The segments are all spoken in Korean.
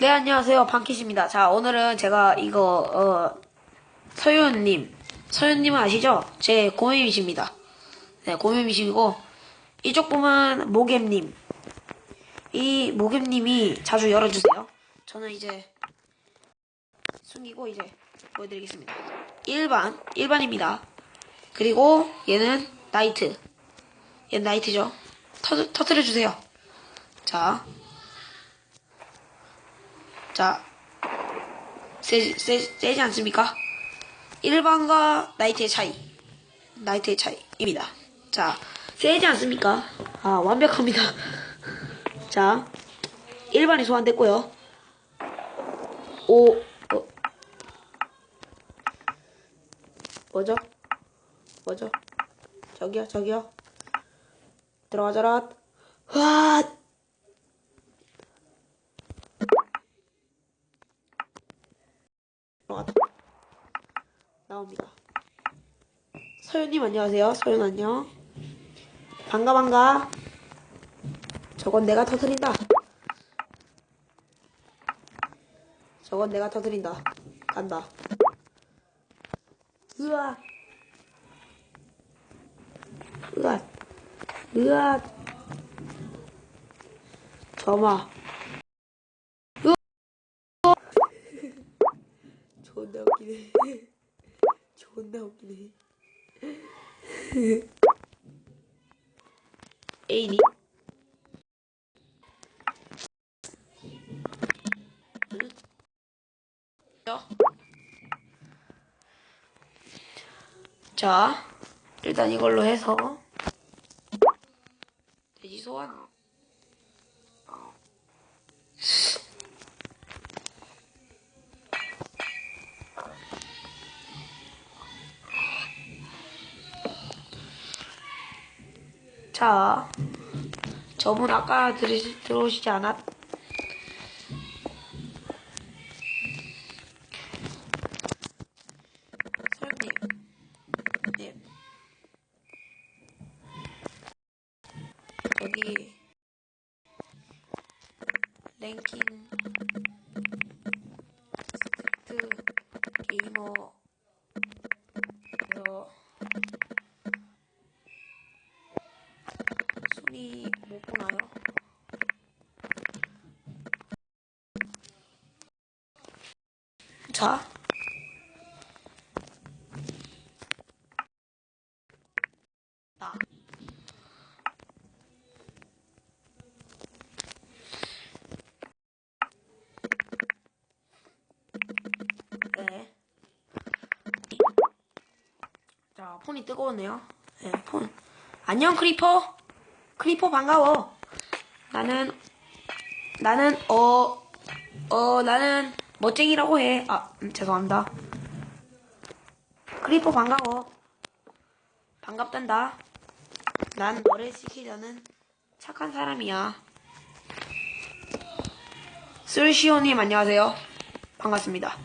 네, 안녕하세요. 방키십니다. 자, 오늘은 제가 이거, 어, 서윤님. 서윤님은 아시죠? 제 고매미십니다. 네, 고매미시고, 이쪽 보면 모겜님. 이 모겜님이 자주 열어주세요. 저는 이제 숨기고 이제 보여드리겠습니다. 1반, 1반입니다. 그리고 얘는 나이트. 얘는 나이트죠. 터, 터트려주세요. 자, 자, 세, 세, 세지 않습니까? 일반과 나이트의 차이. 나이트의 차이입니다. 자, 세지 않습니까? 아, 완벽합니다. 자, 일반이 소환됐고요. 오, 어, 뭐죠? 뭐죠? 저기요, 저기요. 들어가자라. 와! 들어갔다. 나옵니다. 서윤님 안녕하세요. 서윤 안녕. 반가 반가. 저건 내가 터트린다. 저건 내가 터트린다. 간다. 으아. 으아. 으아. 점아. 네. 에이니? 자, 일단 이걸로 해서 돼지 소환. 자, 저분 아까 들으시, 들어오시지 않았? 설님, 님, 여기 랭킹 스트 게이머에서 순위 못 보나요? 자. 나. 네. 자, 폰이 뜨거웠네요. 네, 폰. 안녕, 크리퍼. 크리퍼 반가워. 나는, 나는, 어, 어, 나는 멋쟁이라고 해. 아, 음, 죄송합니다. 크리퍼 반가워. 반갑단다. 난 너를 지키려는 착한 사람이야. 쓸시오님 안녕하세요. 반갑습니다.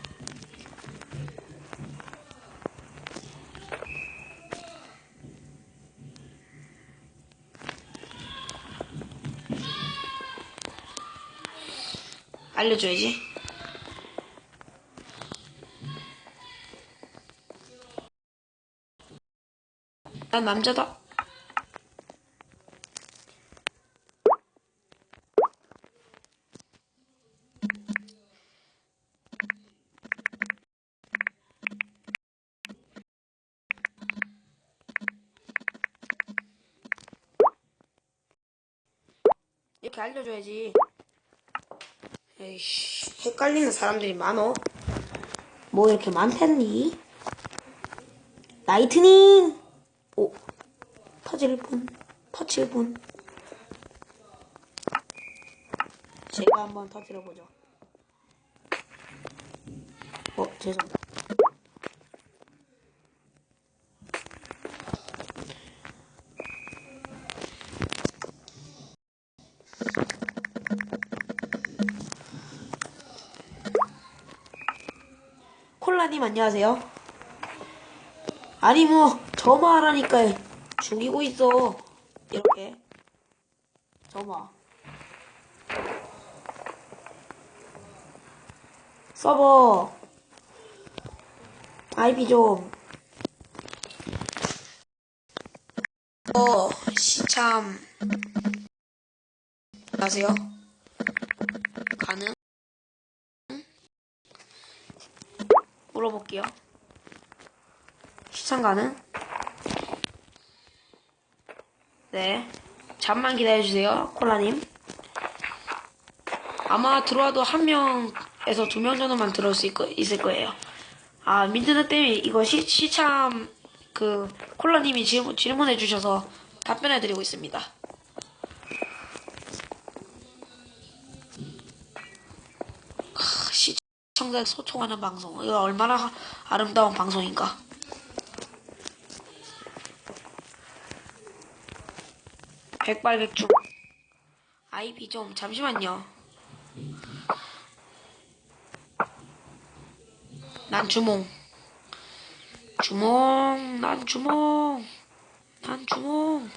알려줘야지. 난 남자다. 이렇게 알려줘야지. 에이씨, 헷갈리는 사람들이 많어. 뭐 이렇게 많겠니? 라이트닝! 오, 터질 분, 터칠 분. 제가 한번 터뜨려보죠. 어, 죄송합니다. 콜라 님 안녕하세요. 아니 뭐 점화하라니까 죽이고 있어. 이렇게 점화. 서버 IP 좀 어, 시참 안녕하세요 가능? 물어볼게요 시참 가능? 네 잠만 기다려주세요 콜라님 아마 들어와도 한 명에서 두 명 정도만 들어올 수 있, 있을 거예요. 아, 민트넷 때문에 이거 시, 시참, 그, 콜라님이 질문, 질문해 주셔서 답변해 드리고 있습니다. 시청자 소통하는 방송. 이거 얼마나 하- 아름다운 방송인가. 백발백중. IP 좀, 잠시만요. 난 주몽. 주몽, 난 주몽. 난 주몽.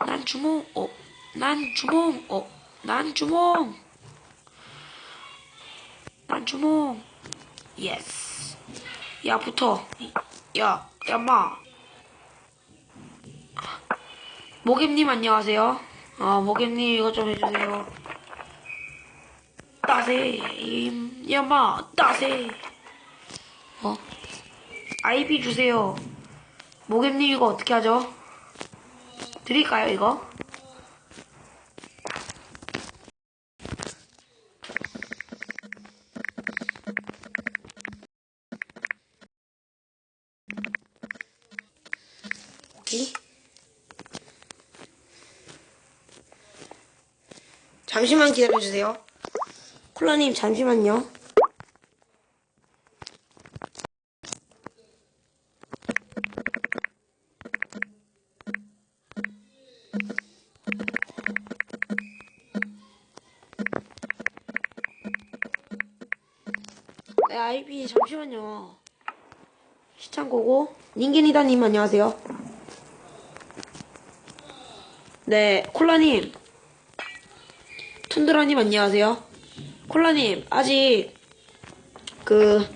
난 주몽, 어, 난 주몽, 어, 난 주몽. 난 주몽. 예스. 야, 붙어. 야, 야, 마. 모겜님 안녕하세요. 아, 모겜님 이것 좀 해주세요. 따세, 임, 야마, 따세. 어? IP 주세요. 모겜님 이거 어떻게 하죠? 드릴까요, 이거? 오케이. 잠시만 기다려주세요. 콜라님, 잠시만요. 네, IP 잠시만요. 시창고고 닌겐이다님 안녕하세요. 네, 콜라님. 툰드라님 안녕하세요. 콜라님 아직 그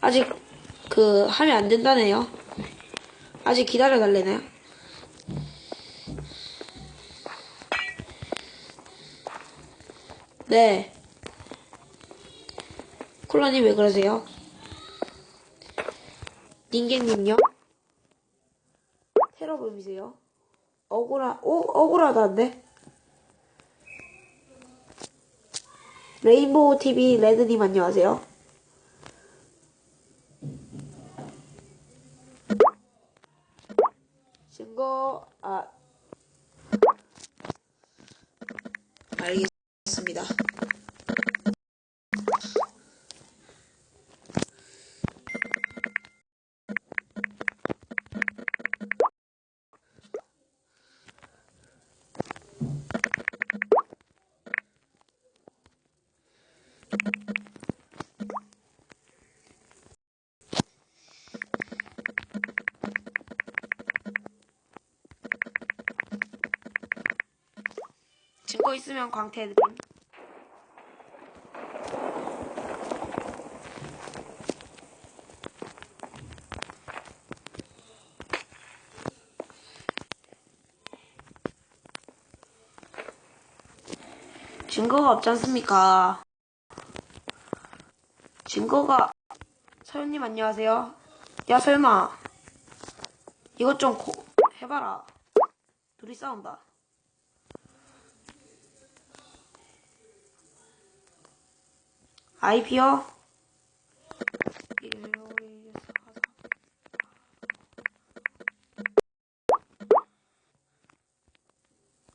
아직 그 하면 안 된다네요. 아직 기다려 달래네요. 네. 콜라님 왜 그러세요? 닌겐님요? 테러범이세요? 억울하, 오, 억울하다는데? 레인보우 TV 레드님 안녕하세요. 증거 아 알겠습니다. 있으면 광태해드림. 증거가 없지 않습니까? 증거가 서현님 안녕하세요. 야 서현아 이것 좀 고... 해봐라. 둘이 싸운다. IP요?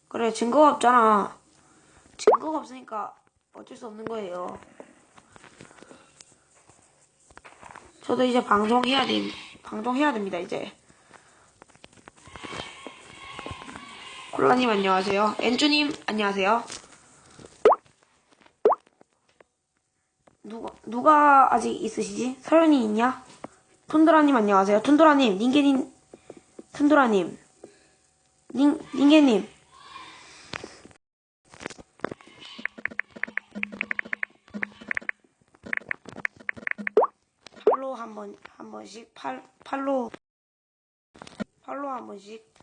그래 증거가 없잖아. 증거가 없으니까 어쩔 수 없는 거예요. 저도 이제 방송해야 돼 방송해야 됩니다 이제. 콜라님 안녕하세요. 엔주님 안녕하세요 아직 있으시지? 서현이 있냐? 툰도라님 안녕하세요. 툰도라님, 닌게님, 툰도라님, 닝, 닝게님. 팔로 한 번, 한 번씩, 팔, 팔로, 팔로 한 번씩.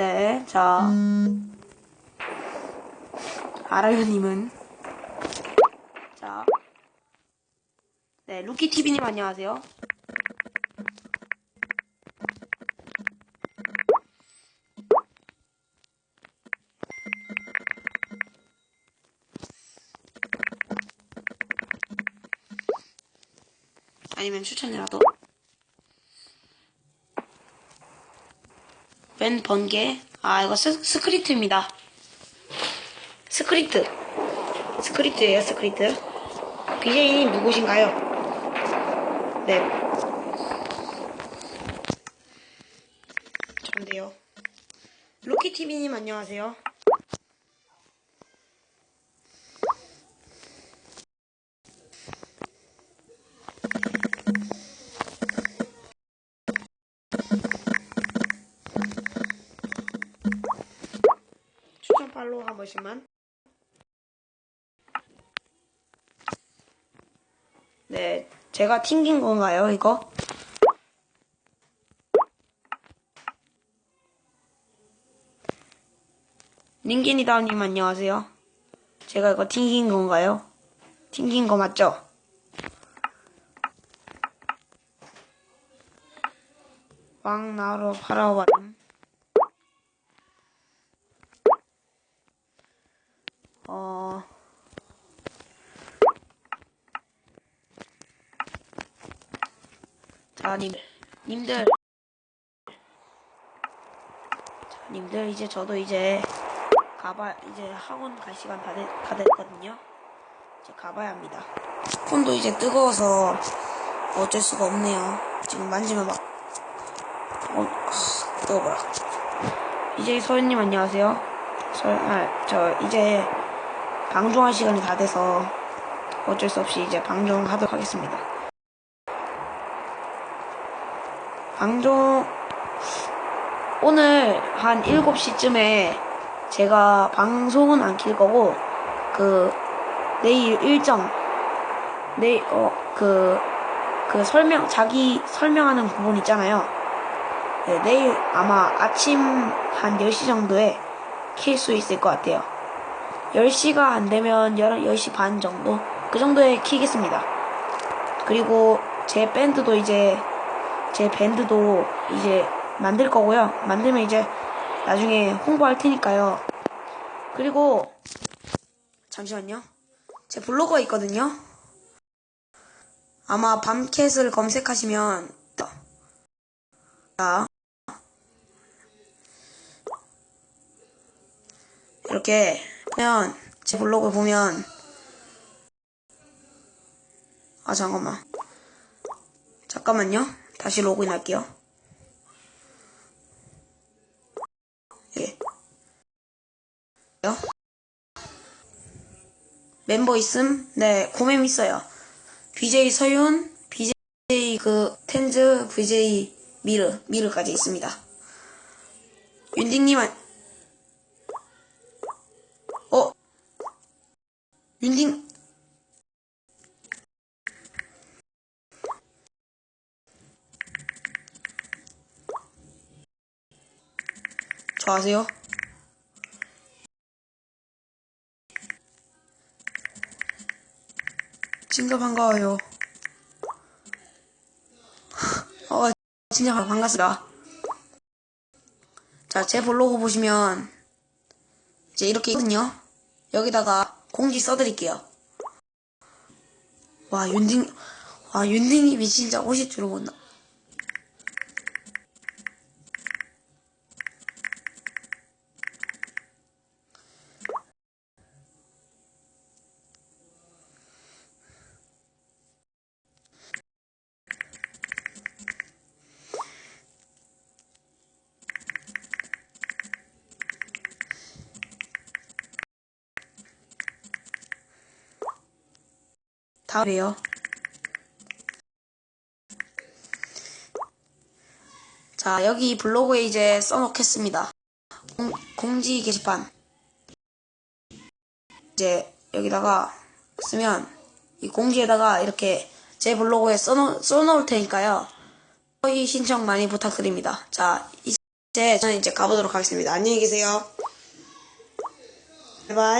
네, 자. 아라유님은. 자. 네, 루키TV님 안녕하세요. 아니면 추천이라도. 웬 번개? 아, 이거 스, 스크립트입니다. 스크립트. 스크립트예요, 스크립트. BJ님 누구신가요? 네. 전데요. 로키TV님 안녕하세요. 번씩만. 네, 제가 튕긴 건가요, 이거? 링긴이다님 안녕하세요. 제가 이거 튕긴 건가요? 튕긴 거 맞죠? 왕 나로 팔아와름. 어, 자, 님, 님들. 자, 님들, 이제 저도 이제 가봐, 이제 학원 갈 시간 다, 됐, 다 됐거든요. 이제 가봐야 합니다. 폰도 이제 뜨거워서 어쩔 수가 없네요. 지금 만지면 막, 어, 하, 뜨거워라. 이제 서현님 안녕하세요. 서, 아, 저 이제 방종할 시간이 다 돼서 어쩔 수 없이 이제 방종하도록 하겠습니다. 방종 오늘 한 7시쯤에 제가 방송은 안 킬 거고 그 내일 일정 내일 어그 그 설명 자기 설명하는 부분 있잖아요. 네, 내일 아마 아침 한 10시 정도에 킬 수 있을 것 같아요. 10시가 안 되면 10시 반 정도? 그 정도에 키겠습니다. 그리고 제 밴드도 이제, 제 밴드도 이제 만들 거고요. 만들면 이제 나중에 홍보할 테니까요. 그리고, 잠시만요. 제 블로그가 있거든요. 아마 밤캣을 검색하시면, 자, 이렇게 보면 제 블로그 보면 아 잠깐만 잠깐만요 다시 로그인 할게요. 예. 멤버 있음? 네 고멤 있어요. BJ 서윤 BJ 그 텐즈 BJ 미르 미르까지 있습니다. 윤딩님 안- 어? 윤딩 저 아세요? 진짜 반가워요. 어, 진짜 반갑습니다. 자, 제 블로그 보시면 이제 이렇게 있거든요. 여기다가 공지 써드릴게요. 와, 윤딩, 와, 윤딩님이 진짜 오실 줄은 몰 다음에요. 자, 여기 블로그에 이제 써놓겠습니다. 공, 공지 게시판. 이제 여기다가 쓰면 이 공지에다가 이렇게 제 블로그에 써놓, 써놓을 테니까요. 허위 신청 많이 부탁드립니다. 자, 이제 저는 이제 가보도록 하겠습니다. 안녕히 계세요. 바이바이.